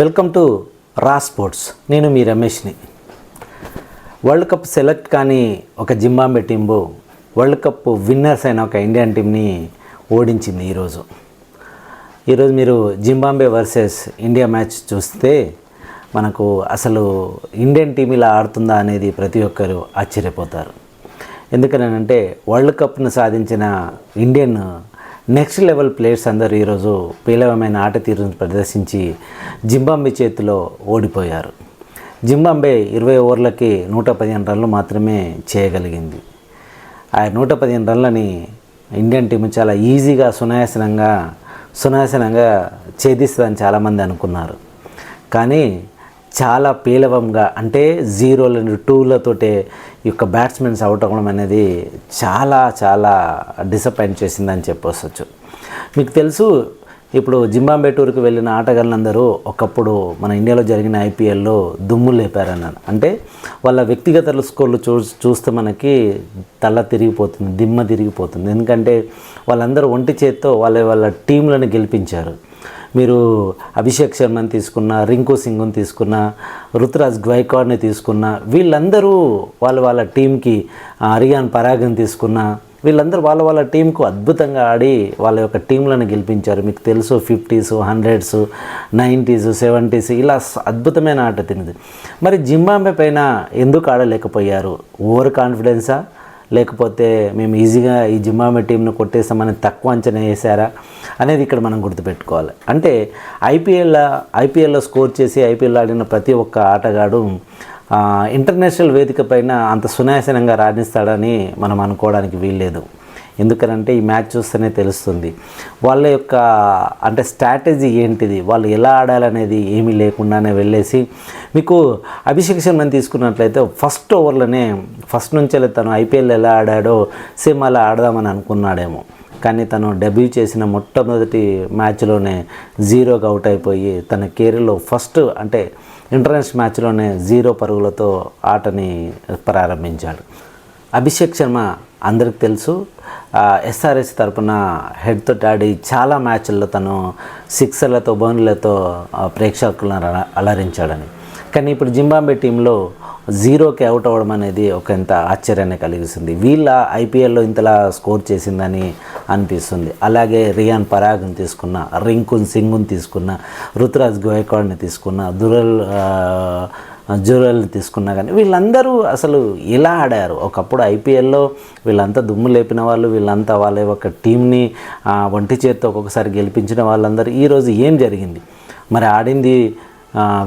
Welcome to రా sports. నేను మీ రమేష్ని. వరల్డ్ కప్ సెలెక్ట్ కానీ ఒక జింబాంబే టీంబు వరల్డ్ కప్ విన్నర్స్ అయిన ఒక ఇండియన్ టీంని ఓడించింది ఈరోజు. ఈరోజు మీరు జింబాంబే వర్సెస్ ఇండియా మ్యాచ్ చూస్తే మనకు అసలు ఇండియన్ టీం ఇలా ఆడుతుందా అనేది ప్రతి ఒక్కరు ఆశ్చర్యపోతారు. ఎందుకనంటే వరల్డ్ కప్ను సాధించిన ఇండియన్ నెక్స్ట్ లెవెల్ ప్లేయర్స్ అందరూ ఈరోజు పేలవమైన ఆట తీరును ప్రదర్శించి జింబాంబే చేతిలో ఓడిపోయారు. జింబాంబే ఇరవై ఓవర్లకి నూట పదిహేను రన్లు మాత్రమే చేయగలిగింది. ఆ నూట పదిహేను రన్లని ఇండియన్ టీం చాలా ఈజీగా సునాయాసనంగా సునాయాసనంగా ఛేదిస్తుందని చాలామంది అనుకున్నారు. కానీ చాలా పేలవంగా అంటే జీరోల టూలతోటే ఈ యొక్క బ్యాట్స్మెన్స్ అవుట్ అవ్వడం అనేది చాలా చాలా డిసప్పాయింట్ చేసిందని చెప్పొచ్చు. మీకు తెలుసు ఇప్పుడు జింబాంబే టూర్కి వెళ్ళిన ఆటగాళ్ళందరూ ఒకప్పుడు మన ఇండియాలో జరిగిన ఐపీఎల్లో దుమ్ము లేపారన్నాను అంటే వాళ్ళ వ్యక్తిగత స్కోర్లు చూ చూస్తే మనకి తల తిరిగిపోతుంది దిమ్మ తిరిగిపోతుంది. ఎందుకంటే వాళ్ళందరూ ఒంటి చేత్తో వాళ్ళ వాళ్ళ టీంలను గెలిపించారు. మీరు అభిషేక్ శర్మని తీసుకున్న రింకు సింగ్ని తీసుకున్న రుతురాజ్ గ్వైకాడ్ని తీసుకున్న వీళ్ళందరూ వాళ్ళ వాళ్ళ టీంకి అరియాన్ పరాగ్ని తీసుకున్న వీళ్ళందరూ వాళ్ళ వాళ్ళ టీంకు అద్భుతంగా ఆడి వాళ్ళ యొక్క టీంలను గెలిపించారు. మీకు తెలుసు ఫిఫ్టీస్ హండ్రెడ్స్ నైంటీస్ సెవెంటీస్ ఇలా అద్భుతమైన ఆట తినది. మరి జింబాంబే పైన ఎందుకు ఆడలేకపోయారు? ఓవర్ కాన్ఫిడెన్సా? లేకపోతే మేము ఈజీగా ఈ జింబాబే టీంను కొట్టేస్తామని తక్కువ అంచనా వేశారా అనేది ఇక్కడ మనం గుర్తుపెట్టుకోవాలి. అంటే ఐపీఎల్ ఐపీఎల్లో స్కోర్ చేసి ఐపీఎల్ ఆడిన ప్రతి ఒక్క ఆటగాడు ఇంటర్నేషనల్ వేదిక పైన అంత సునాయాసనంగా రాణిస్తాడని మనం అనుకోవడానికి వీల్లేదు. ఎందుకనంటే ఈ మ్యాచ్ చూస్తేనే తెలుస్తుంది. వాళ్ళ యొక్క అంటే స్ట్రాటజీ ఏంటిది? వాళ్ళు ఎలా ఆడాలనేది ఏమీ లేకుండానే వెళ్ళేసి మీకు అభిషేక్ శర్మని తీసుకున్నట్లయితే ఫస్ట్ ఓవర్లోనే ఫస్ట్ నుంచి తను ఐపీఎల్ ఎలా ఆడాడో సేమ్ అలా ఆడదామని అనుకున్నాడేమో. కానీ తను డెబ్యూ చేసిన మొట్టమొదటి మ్యాచ్లోనే జీరోకి అవుట్ అయిపోయి తన కెరీర్లో ఫస్ట్ అంటే ఇంటర్నేషనల్ మ్యాచ్లోనే జీరో పరుగులతో ఆటని ప్రారంభించాడు. అభిషేక్ శర్మ అందరికి తెలుసు ఎస్ఆర్ఎస్ తరపున హెడ్తో ఆడి చాలా మ్యాచ్ల్లో తను సిక్సర్లతో బౌన్లతో ప్రేక్షకులను అల- అలరించాడని. కానీ ఇప్పుడు జింబాబే టీంలో జీరోకి అవుట్ అవ్వడం అనేది ఒక ఎంత ఆశ్చర్యాన్ని కలిగిస్తుంది. వీళ్ళ ఐపీఎల్లో ఇంతలా స్కోర్ చేసిందని అనిపిస్తుంది. అలాగే రియాన్ పరాగ్ని తీసుకున్న రింకున్ సింగ్ని తీసుకున్న రుతురాజ్ గోయకాడ్ని తీసుకున్న దురల్ జురల్ని తీసుకున్నా కానీ వీళ్ళందరూ అసలు ఎలా ఆడారు. ఒకప్పుడు ఐపీఎల్లో వీళ్ళంతా దుమ్ము లేపిన వాళ్ళు వీళ్ళంతా వాళ్ళ యొక్క టీంని ఒంటి చేత్తో ఒక్కొక్కసారి గెలిపించిన వాళ్ళందరూ ఈరోజు ఏం జరిగింది? మరి ఆడింది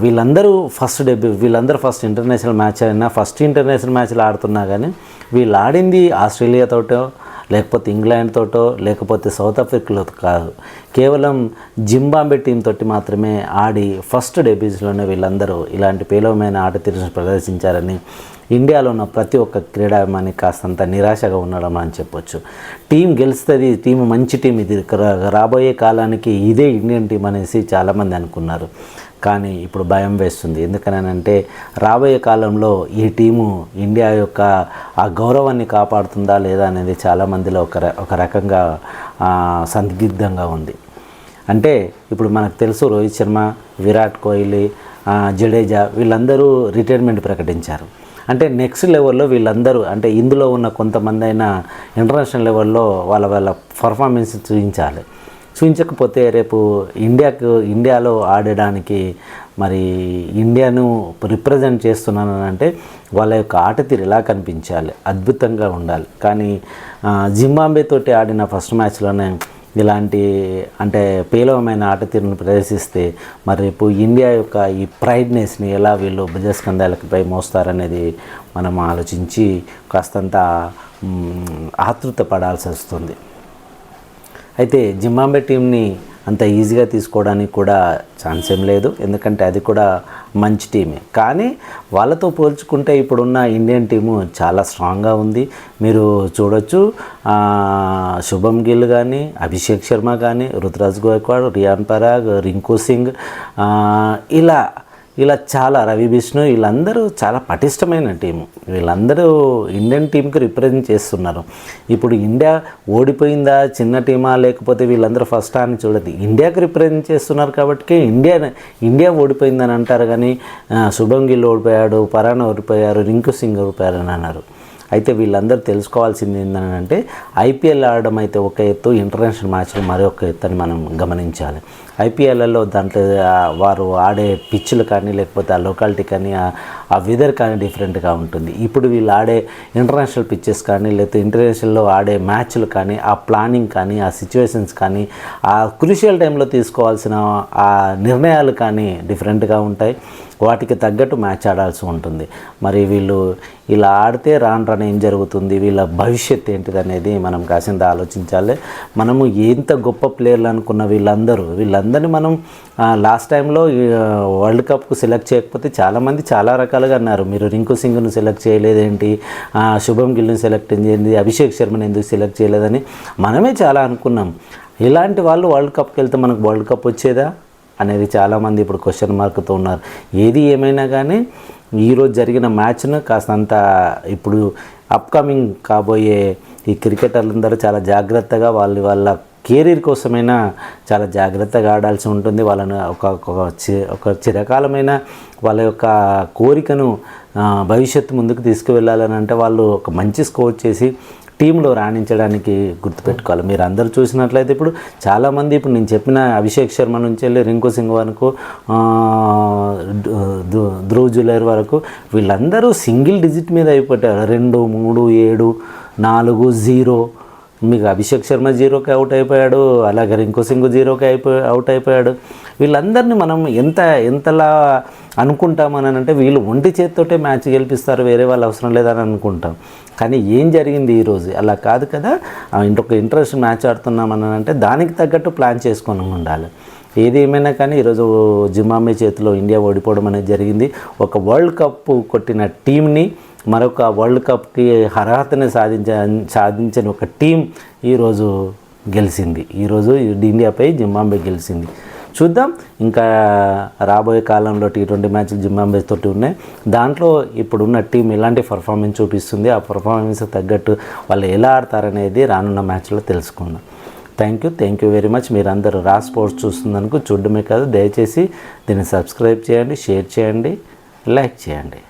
వీళ్ళందరూ ఫస్ట్ డెబ్యూ వీళ్ళందరూ ఫస్ట్ ఇంటర్నేషనల్ మ్యాచ్ అయినా ఫస్ట్ ఇంటర్నేషనల్ మ్యాచ్లు ఆడుతున్నా కానీ వీళ్ళు ఆడింది ఆస్ట్రేలియాతోటో లేకపోతే ఇంగ్లాండ్ తోటో లేకపోతే సౌత్ ఆఫ్రికాలో కాదు. కేవలం జింబాంబే టీం తోటి మాత్రమే ఆడి ఫస్ట్ డెబ్యూస్లోనే వీళ్ళందరూ ఇలాంటి పేలవమైన ఆట తీరును ప్రదర్శించారని ఇండియాలో ఉన్న ప్రతి ఒక్క క్రీడాభిమాని కాస్తంత నిరాశగా ఉండడం అని చెప్పొచ్చు. టీం గెలుస్తుంది టీం మంచి టీం ఇది. రా- రాబోయే కాలానికి ఇదే ఇండియన్ టీం అనేసి చాలామంది అనుకున్నారు. కానీ ఇప్పుడు భయం వేస్తుంది. ఎందుకనంటే రాబోయే కాలంలో ఈ టీము ఇండియా యొక్క ఆ గౌరవాన్ని కాపాడుతుందా లేదా అనేది చాలామందిలో ఒక ఒక రకంగా సందిగ్ధంగా ఉంది. అంటే ఇప్పుడు మనకు తెలుసు రోహిత్ శర్మ విరాట్ కోహ్లీ జడేజా వీళ్ళందరూ రిటైర్మెంట్ ప్రకటించారు. అంటే నెక్స్ట్ లెవెల్లో వీళ్ళందరూ అంటే ఇందులో ఉన్న కొంతమంది అయినా ఇంటర్నేషనల్ లెవెల్లో వాళ్ళ వాళ్ళ పర్ఫార్మెన్స్ చూపించాలి. చూపించకపోతే రేపు ఇండియాకు ఇండియాలో ఆడడానికి మరి ఇండియాను రిప్రజెంట్ చేస్తున్నాను అంటే వాళ్ళ యొక్క ఆట తీరు ఎలా కనిపించాలి అద్భుతంగా ఉండాలి. కానీ ఆ, జింబాబే తోటి ఆడిన ఫస్ట్ మ్యాచ్లోనే ఇలాంటి అంటే పేలవమైన ఆట తీరును ప్రదర్శిస్తే మరి రేపు ఇండియా యొక్క ఈ ప్రైడ్నెస్ని ఎలా వీళ్ళు భుజస్కంధాలపై మోస్తారనేది మనం ఆలోచించి కాస్తంత ఆతృత పడాల్సి వస్తుంది అయితే జింబాబే టీంని అంత ఈజీగా తీసుకోవడానికి కూడా ఛాన్స్ ఏం లేదు. ఎందుకంటే అది కూడా మంచి టీమే. కానీ వాళ్ళతో పోల్చుకుంటే ఇప్పుడున్న ఇండియన్ టీము చాలా స్ట్రాంగ్గా ఉంది. మీరు చూడొచ్చు శుభం గిల్ కానీ అభిషేక్ శర్మ కానీ రుతురాజ్ గోయక్వాడ్ రియాన్ పరాగ్ రింకు సింగ్ ఇలా ఇలా చాలా రవి విష్ణు వీళ్ళందరూ చాలా పటిష్టమైన టీము. వీళ్ళందరూ ఇండియన్ టీంకి రిప్రజెంట్ చేస్తున్నారు. ఇప్పుడు ఇండియా ఓడిపోయిందా చిన్న టీమా లేకపోతే వీళ్ళందరూ ఫస్ట్ అని చూడదు? ఇండియాకి రిప్రజెంట్ చేస్తున్నారు కాబట్టి ఇండియా ఇండియా ఓడిపోయిందని అంటారు కానీ శుభం గిల్ ఓడిపోయాడు పరాణ ఓడిపోయారు రింకు సింగ్ ఓడిపోయారు అని అన్నారు. అయితే వీళ్ళందరూ తెలుసుకోవాల్సింది ఏంటంటే ఐపీఎల్ ఆడడం అయితే ఒక ఎత్తు ఇంటర్నేషనల్ మ్యాచ్లు మరొక ఎత్తు అని మనం గమనించాలి. ఐపీఎల్లలో దాంట్లో వారు ఆడే పిచ్చులు కానీ లేకపోతే ఆ లొకాలిటీ కానీ ఆ- వెదర్ కానీ డిఫరెంట్గా ఉంటుంది. ఇప్పుడు వీళ్ళు ఆడే ఇంటర్నేషనల్ పిచ్చెస్ కానీ లేకపోతే ఇంటర్నేషనల్లో ఆడే మ్యాచ్లు కానీ ఆ ప్లానింగ్ కానీ ఆ సిచ్యువేషన్స్ కానీ ఆ క్రూషియల్ టైంలో తీసుకోవాల్సిన ఆ నిర్ణయాలు కానీ డిఫరెంట్గా ఉంటాయి. వాటికి తగ్గట్టు మ్యాచ్ ఆడాల్సి ఉంటుంది. మరి వీళ్ళు ఇలా ఆడితే రాను రాను ఏం జరుగుతుంది? వీళ్ళ భవిష్యత్ ఏంటిది అనేది మనం కాసింత ఆలోచించాలి. మనము ఎంత గొప్ప ప్లేయర్లు అనుకున్న వీళ్ళందరూ వీళ్ళందరినీ మనం లాస్ట్ టైంలో వరల్డ్ కప్కు సెలెక్ట్ చేయకపోతే చాలామంది చాలా రకాల రకాలుగా అన్నారు మీరు రింకు సింగ్ను సెలెక్ట్ చేయలేదేంటి? శుభం గిల్ను సెలెక్ట్ చేయండి. అభిషేక్ శర్మని ఎందుకు సెలెక్ట్ చేయలేదని మనమే చాలా అనుకున్నాం. ఇలాంటి వాళ్ళు వరల్డ్ కప్కి వెళ్తే మనకు వరల్డ్ కప్ వచ్చేదా? అనేది చాలామంది ఇప్పుడు క్వశ్చన్ మార్క్తో ఉన్నారు. ఏది ఏమైనా కానీ ఈరోజు జరిగిన మ్యాచ్ను కాస్తంత ఇప్పుడు అప్కమింగ్ కాబోయే ఈ క్రికెటర్లందరూ చాలా జాగ్రత్తగా వాళ్ళ వాళ్ళ కెరీర్ కోసమైనా చాలా జాగ్రత్తగా ఆడాల్సి ఉంటుంది. వాళ్ళను ఒక ఒక చి- ఒక చిరకాలమైన వాళ్ళ యొక్క కోరికను భవిష్యత్తు ముందుకు తీసుకువెళ్ళాలని అంటే వాళ్ళు ఒక మంచి స్కోర్ చేసి టీంలో రాణించడానికి గుర్తుపెట్టుకోవాలి. మీరు అందరూ చూసినట్లయితే ఇప్పుడు చాలామంది ఇప్పుడు నేను చెప్పిన అభిషేక్ శర్మ నుంచి వెళ్ళి రింకు సింగ్ వరకు ఆ, ధృ- ధ్రువ్ జులైర్ వరకు వీళ్ళందరూ సింగిల్ డిజిట్ మీద అయిపోయారు. రెండు మూడు ఏడు నాలుగు జీరో మీకు అభిషేక్ శర్మ జీరోకి అవుట్ అయిపోయాడు అలాగే రింకు సింగ్ జీరోకి అయిపోయి అవుట్ అయిపోయాడు. వీళ్ళందరినీ మనం ఎంత ఎంతలా అనుకుంటామని అంటే వీళ్ళు ఒంటి చేత్తోటే మ్యాచ్ గెలిపిస్తారు వేరే వాళ్ళు అవసరం లేదని అనుకుంటాం. కానీ ఏం జరిగింది ఈరోజు అలా కాదు కదా? ఇంకొక ఇంట్రెస్ట్ మ్యాచ్ ఆడుతున్నామని అంటే దానికి తగ్గట్టు ప్లాన్ చేసుకొని ఉండాలి. ఏది ఏమైనా కానీ ఈరోజు జిమామే చేతిలో ఇండియా ఓడిపోవడం అనేది జరిగింది. ఒక వరల్డ్ కప్ కొట్టిన టీంని మరొక వరల్డ్ కప్కి అర్హతని సాధించ సాధించిన ఒక టీం ఈరోజు గెలిచింది ఈరోజు ఇండియాపై జింబాంబే గెలిచింది చూద్దాం ఇంకా రాబోయే కాలంలో టీ ట్వంటీ మ్యాచ్లు జింబాంబే తోటి ఉన్నాయి. దాంట్లో ఇప్పుడున్న టీం ఎలాంటి పర్ఫార్మెన్స్ చూపిస్తుంది ఆ పర్ఫార్మెన్స్ తగ్గట్టు వాళ్ళు ఎలా ఆడతారనేది రానున్న మ్యాచ్లో తెలుసుకుందాం. Thank you thank you very much. మీరందరూ రా స్పోర్ట్స్ చూస్తున్నందుకు చూడడమే కాదు దయచేసి దీన్ని సబ్స్క్రైబ్ చేయండి షేర్ చేయండి లైక్ చేయండి.